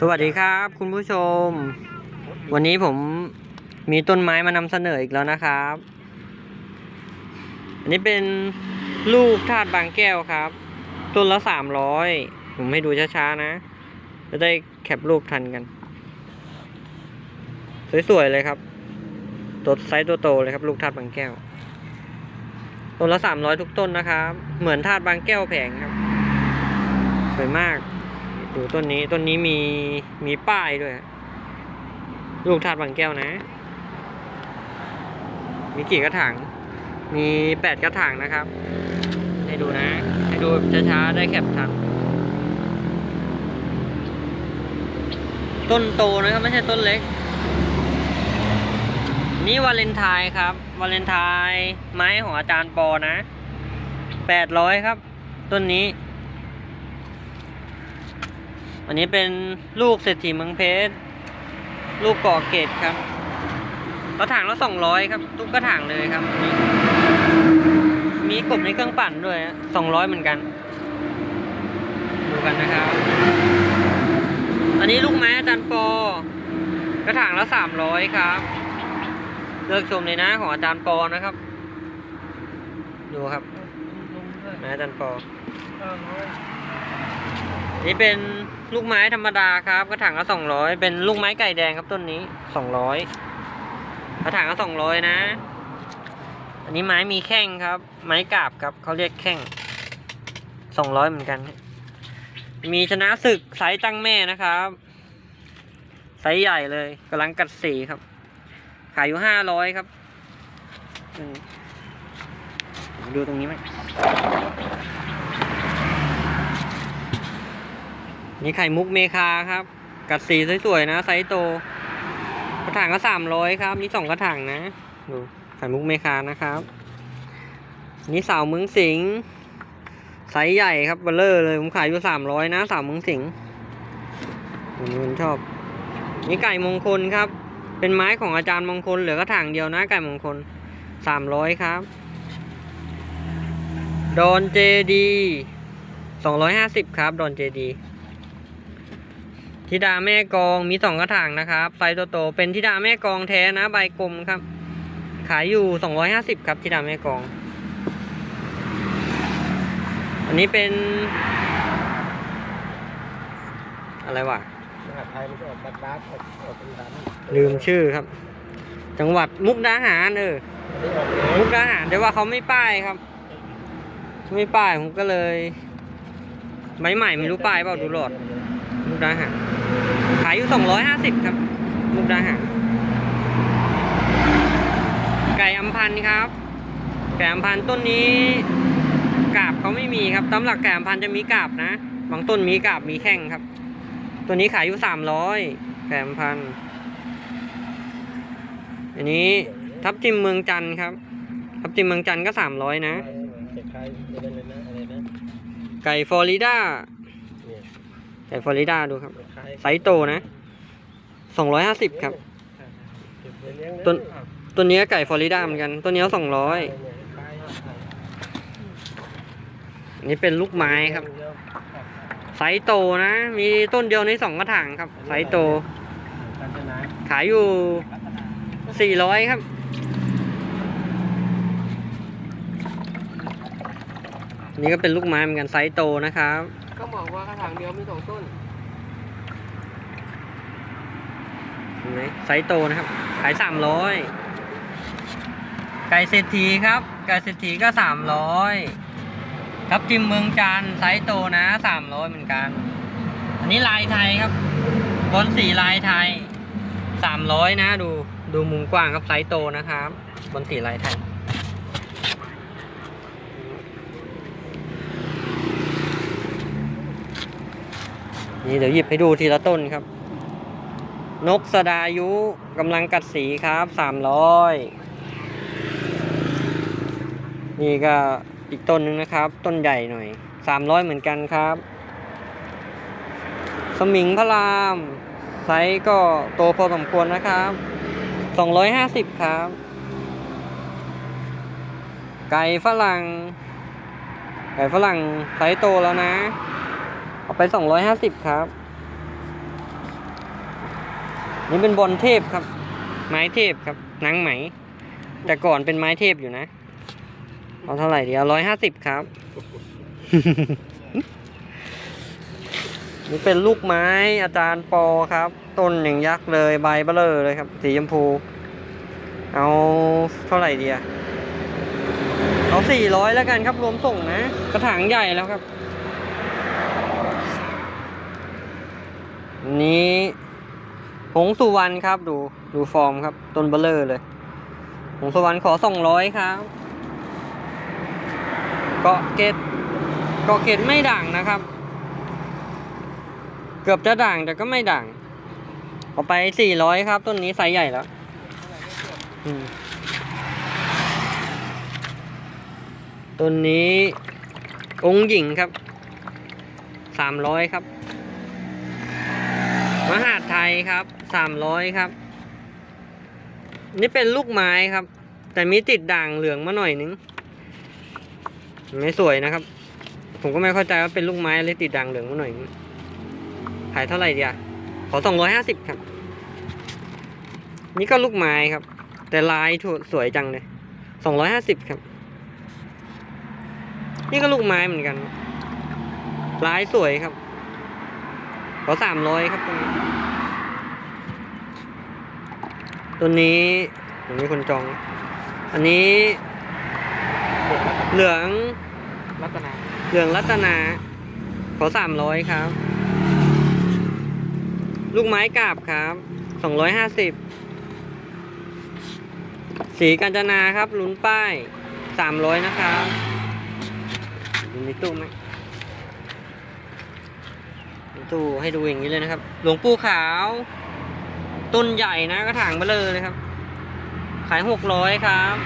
สวัสดีครับ คุณผู้ชม วันนี้ผมมีต้นไม้มานำเสนออีกแล้วนะครับ อันนี้เป็นลูกธาตุบางแก้วครับ ต้นละสามร้อยผมให้ดูช้าๆนะจะได้แคปรูปทันกัน สวยๆเลยครับตัวไซส์ตัวโตเลยครับ ลูกธาตุบางแก้วต้นละสามร้อยทุกต้นนะครับ เหมือนธาตุบางแก้วแผงครับ สวยมาก ดูต้นนี้ต้นนี้มีมีป้ายด้วย ลูกธาตุบางแก้วนะ มีกี่กระถางมีแปดกระถางนะครับ ให้ดูนะ ให้ดูช้าๆได้แคปทันต้นโตนะครับไม่ใช่ต้นเล็ก นี่วาเลนไทน์ครับ วาเลนไทน์ไม้ของอาจารย์ปอนะแปดร้อยครับ ต้นนี้ อันนี้เป็นลูกเศรษฐีเมืองเพชร ลูกก่อเกตครับ กระถางละสองร้อยครับ ทุกกระถางเลยครับมีมีกบในเครื่องปั่นด้วยสองร้อยเหมือนกัน ดูกันนะครับ อันนี้ลูกไม้อาจารย์ปอ กระถางละสามร้อยครับ เลือกชมเลยนะของอาจารย์ปอนะครับ ดูครับไม้อาจารย์ปอ นี่เป็นลูกไม้ธรรมดาครับ กระถางละสองร้อยเป็นลูกไม้ไก่แดงครับต้นนี้สองร้อยกระถางละสองร้อยนะ อันนี้ไม้มีแข้งครับ ไม้กาบครับเขาเรียกแข้งสองร้อยเหมือนกัน มีชนะศึกไซส์ตั้งแม่นะครับไซส์ใหญ่เลยกำลังกัดสีครับ ขายอยู่ห้าร้อยครับดูตรงนี้ไหม นี่ไข่มุกเมคาครับ กัดสีสวยๆนะไซส์โต กระถางก็สามร้อยครับ นี่สองกระถางนะ ดูไข่มุกเมคานะครับ นี่สาวเมืองสิงไซส์ใหญ่ครับเบลเลอร์เลยผมขายอยู่สามร้อยนะสาวเมืองสิงผมคนชอบ นี่ไก่มงคลครับ เป็นไม้ของอาจารย์มงคลเหลือกระถางเดียวนะไก่มงคลสามร้อยครับ ดอนเจดีสองร้อยห้าสิบครับ ดอนเจดี ธิดาแม่กองมีสองกระถางนะครับไซส์โตๆเป็นธิดาแม่กองแท้นะ ใบกลมครับ ขายอยู่สองร้อยห้าสิบครับธิดาแม่กอง อันนี้เป็น อะไรวะมหาไทยมันก็ออกบัตรดาร์กออกออกเป็นดำลืมชื่อครับ จังหวัดมุกดาหารเอออันนี้ออกเลยมุกดาหารแต่ว่าเขาไม่ป้ายครับ ไม่ป้ายผมก็เลยใบใหม่ไม่รู้ป้ายเปล่าดูโหลดมุ กดาหารขายอยู่สองร้อยห้าสิบครับ มุกดาหารไก่อัมพันธ์ครับ ไก่อัมพันธ์ต้นนี้กาบเขาไม่มีครับตามหลักไก่อัมพันธ์จะมีกาบนะบางต้นมีกาบมีแข้งครับ ตัวนี้ขายอยู่สามร้อยไก่อัมพันธ์อันนี้ทับทิมเมืองจันทร์ครับ ทับทิมเมืองจันทร์ก็สามร้อยนะจะคล้ายอะไรนะอะไรนะไก่ฟลอริดาเนี่ย ไก่ฟลอริดาดูครับคล้ายไซส์โตนะสองร้อยห้าสิบครับเก็บไว้เลี้ยงะต้นตัวนี้ก็ไก่ฟลอริดาเหมือนกัน ตัวนี้สองร้อยเนี่ยคล้ายอันนี้เป็นลูกไม้ครับ ไซส์โตนะ มีต้นเดียวในสองกระถางครับ ไซส์โตกาญจนาขายอยู่สี่ร้อยครับนี่ก็เป็นลูกไม้เหมือนกันไซส์โตนะครับ ก็บอกว่ากระถางเดียวมีสองต้นเห็นไหมไซส์โตนะครับ ขายสามร้อยไก่เศรษฐีครับไก่เศรษฐีก็สามร้อยครับจิมเมืองจันไซส์โตนะสามร้อยเหมือนกัน อันนี้ลายไทยครับบอลสีลายไทยสามร้อยนะดูดูมุมกว้างครับไซส์โตนะครับบอลสีลายไทย นี่เดี๋ยวหยิบให้ดูทีละต้นครับ นกสดายุกำลังกัดสีครับสามร้อยนี่ก็อีกต้นหนึงนะครับ ต้นใหญ่หน่อยสามร้อยเหมือนกันครับ สมิงพระราม ไซส์ก็โตพอสมควรนะครับสองร้อยห้าสิบครับ ไก่ฝรั่ง ไก่ฝรั่งไซส์โตแล้วนะ ไปสองร้อยห้าสิบครับ นี่เป็นบอลเทพครับ ไม้เทพครับนังไหม แต่ก่อนเป็นไม้เทพอยู่นะ เอาเท่าไหร่ดีเอาร้อยห้าสิบครับ นี่เป็นลูกไม้อาจารย์ปอครับ ต้นอย่างยักษ์เลยใบเบลอเลยครับ สีชมพู เอาเท่าไหร่ดีอะเอาสี่ร้อยแล้วกันครับรวมส่งนะ กระถางใหญ่แล้วครับ นี้ หงสุวรรณครับดูดูฟอร์มครับ ต้นเบลเลอร์เลย หงสุวรรณขอสองร้อยครับเกาะเกตเกาะเกตไม่ด่างนะครับ เกือบจะด่างแต่ก็ไม่ด่างเอาไปสี่ร้อยครับ ต้นนี้ไซส์ใหญ่แล้วต้นนี้องค์หญิงครับสามร้อยครับ ยครับสามร้อยครับ นี่เป็นลูกไม้ครับ แต่มีติดด่างเหลืองมาหน่อยนึง ไม่สวยนะครับ ผมก็ไม่เข้าใจว่าเป็นลูกไม้อะไรติดด่างเหลืองมาหน่อยนึงขายเท่าไหร่ดีอะขอสองร้อยห้าสิบครับ นี่ก็ลูกไม้ครับ แต่ลายสวยจังเลยสองร้อยห้าสิบครับ นี่ก็ลูกไม้เหมือนกันลายสวยครับขอสามร้อยครับตัวนี้ ตัวนี้ผมมีคนจอง อันนี้เหลืองรัตนาเหลืองรัตนา ขอสามร้อยครับ ลูกไม้กาบครับสองร้อยห้าสิบสีกัญจนาครับลุ้นป้ายสามร้อยนะครับดูในตู้ไหมในตู้ให้ดูอย่างนี้เลยนะครับ หลวงปู่ขาว ต้นใหญ่นะกระถางเบลอเลยครับ ขายหกร้อยครับ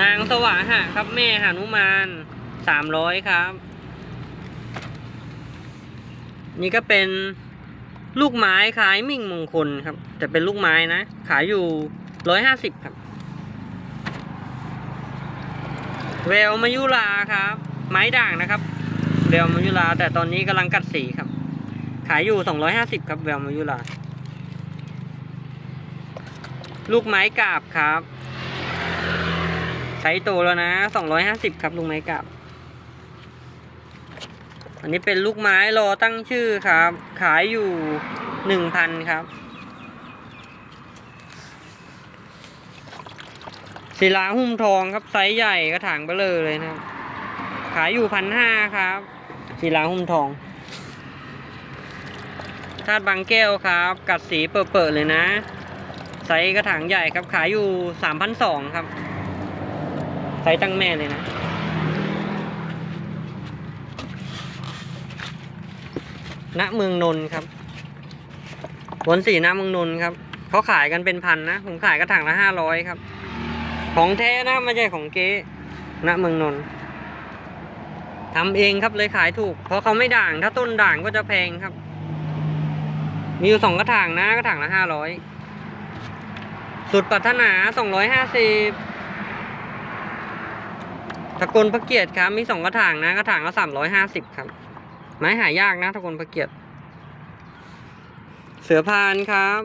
นางสว่างหะครับแม่หานุมานสามร้อยครับ นี่ก็เป็นลูกไม้ขายมิ่งมงคลครับ แต่เป็นลูกไม้นะ ขายอยู่ร้อยห้าสิบครับ เวลมายุราครับ ไม้ด่างนะครับ เวลมายุราแต่ตอนนี้กำลังกัดสีครับ ขายอยู่สองร้อยห้าสิบครับเวลมายุราลูกไม้กาบครับไซส์โตแล้วนะสองร้อยห้าสิบครับ ลูกไม้กาบ อันนี้เป็นลูกไม้รอตั้งชื่อครับ ขายอยู่หนึ่งพันครับศิลาหุ้มทองครับไซส์ใหญ่กระถางเบลอเลยนะครับ ขายอยู่พันห้าครับศิลาหุ้มทอง ธาตุบางแก้วครับ กัดสีเปิดๆเลยนะ ไซส์กระถางใหญ่ครับขายอยู่สามพันสองครับ ไซส์ตั้งแม่เลยนะ ณเมืองนนท์ครับวนสีณเมืองนนท์ครับเขาขายกันเป็นพันนะ ผมขายกระถางละห้าร้อยครับ ของแท้นะไม่ใช่ของเก๊ณเมืองนนท์ทำเองครับเลยขายถูก เพราะเขาไม่ด่าง ถ้าต้นด่างก็จะแพงครับ มีอยู่สองกระถางนะกระถางละห้าร้อยสุดปรารถนาสองร้อยห้าสิบตะกลพระเกียรติครับ มีสองกระถางนะกระถางละสามร้อยห้าสิบครับ ไม้หายากนะตะกลพระเกียรติ เสือพานครับ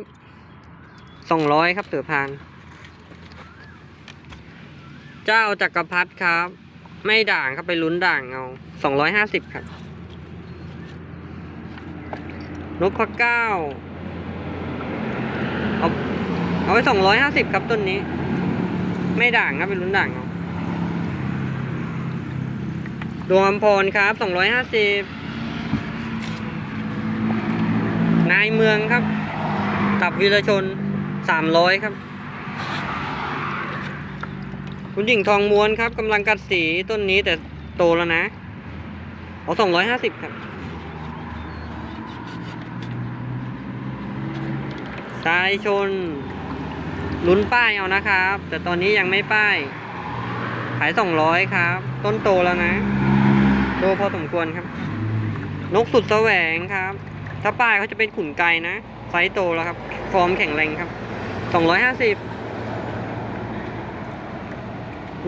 สองร้อยครับเสือพาน เจ้าจักรพรรดิครับ ไม่ด่างครับไปลุ้นด่างเอาสองร้อยห้าสิบครับ นกพะเก้าเอาเอาไปสองร้อยห้าสิบครับต้นนี้ ไม่ด่างครับไปลุ้นด่างเอาดวงอำพรครับสองร้อยห้าสิบนายเมืองครับกับวีรชนสามร้อยครับ คุณหญิงทองม้วนครับกำลังกัดสีต้นนี้แต่โตแล้วนะ เอาสองร้อยห้าสิบครับ สายชน ลุ้นป้ายเอานะครับ แต่ตอนนี้ยังไม่ป้าย ขายสองร้อยครับ ต้นโตแล้วนะ โตพอสมควรครับ นกสุดแสวงครับ ถ้าป้ายเขาจะเป็นขุนไก่นะ ไซส์โตแล้วครับ ฟอร์มแข็งแรงครับสองร้อยห้าสิบ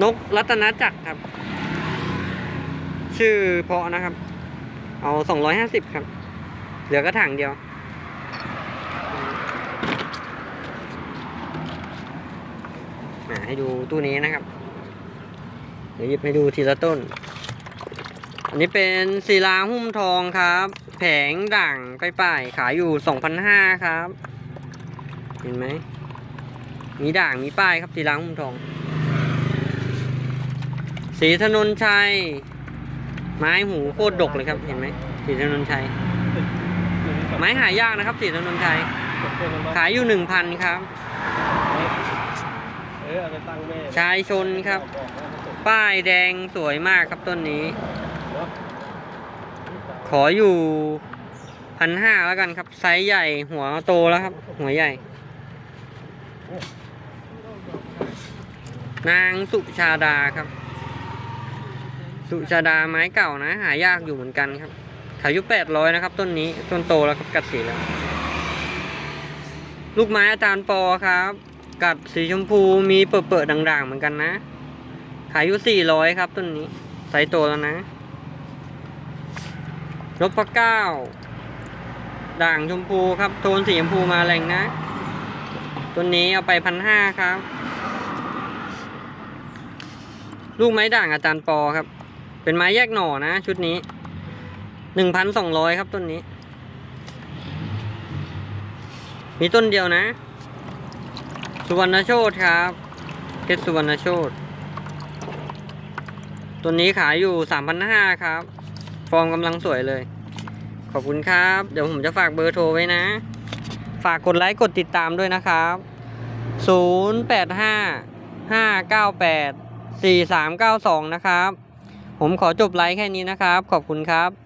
นกรัตนจักรครับ ชื่อเพาะนะครับ เอาสองร้อยห้าสิบครับ เหลือกระถางเดียว มา ให้ดูตู้นี้นะครับ เดี๋ยวหยิบให้ดูทีละต้น อันนี้เป็นศิลาหุ้มทองครับ แผงด่างใกล้ป่ายขายอยู่สองพันห้าครับ เห็นไหม มีด่างมีป้ายครับศิลาหุ้มทองสีถนนชัย ไม้หูโคตรดกเลยครับเห็นไหมสีถนนชัย ไม้หายากนะครับสีถนนชัย ขายอยู่หนึ่งพันครับ ออเอาไปตั้งแม่ชายชนครับบอกว่าเขาส่งป้ายแดงสวยมากครับต้นนี้เนาะขออยู่พันห้าแล้วกันครับ ไซส์ใหญ่หัวโตแล้วครับ หัวใหญ่ นางสุชาดาครับ สุชาดาไม้เก่านะ หายากอยู่เหมือนกันครับขายอยู่แปดร้อยนะครับ ต้นนี้ต้นโตแล้วครับกัดสีแล้ว ลูกไม้อาจารย์ปอครับ กัดสีชมพูมีเปิดๆด่างๆเหมือนกันนะ ขายอยู่สี่ร้อยครับต้นนี้ไซส์โตแล้วนะนพเก้า ด่างชมพูครับ โทนสีชมพูมาแรงนะ ตัวนี้เอาไปพันห้าครับ ลูกไม้ด่างอาจารย์ปอครับ เป็นไม้แยกหน่อนะ ชุดนี้หนึ่งพันสองร้อยครับต้นนี้ มีต้นเดียวนะ สุวรรณโชตครับเพชรสุวรรณโชตตัวนี้ขายอยู่สามพันห้าครับ ฟอร์มกำลังสวยเลย ขอบคุณครับ เดี๋ยวผมจะฝากเบอร์โทรไว้นะ ฝากกดไลค์กดติดตามด้วยนะครับ085 598 4392นะครับ ผมขอจบไลค์แค่นี้นะครับ ขอบคุณครับ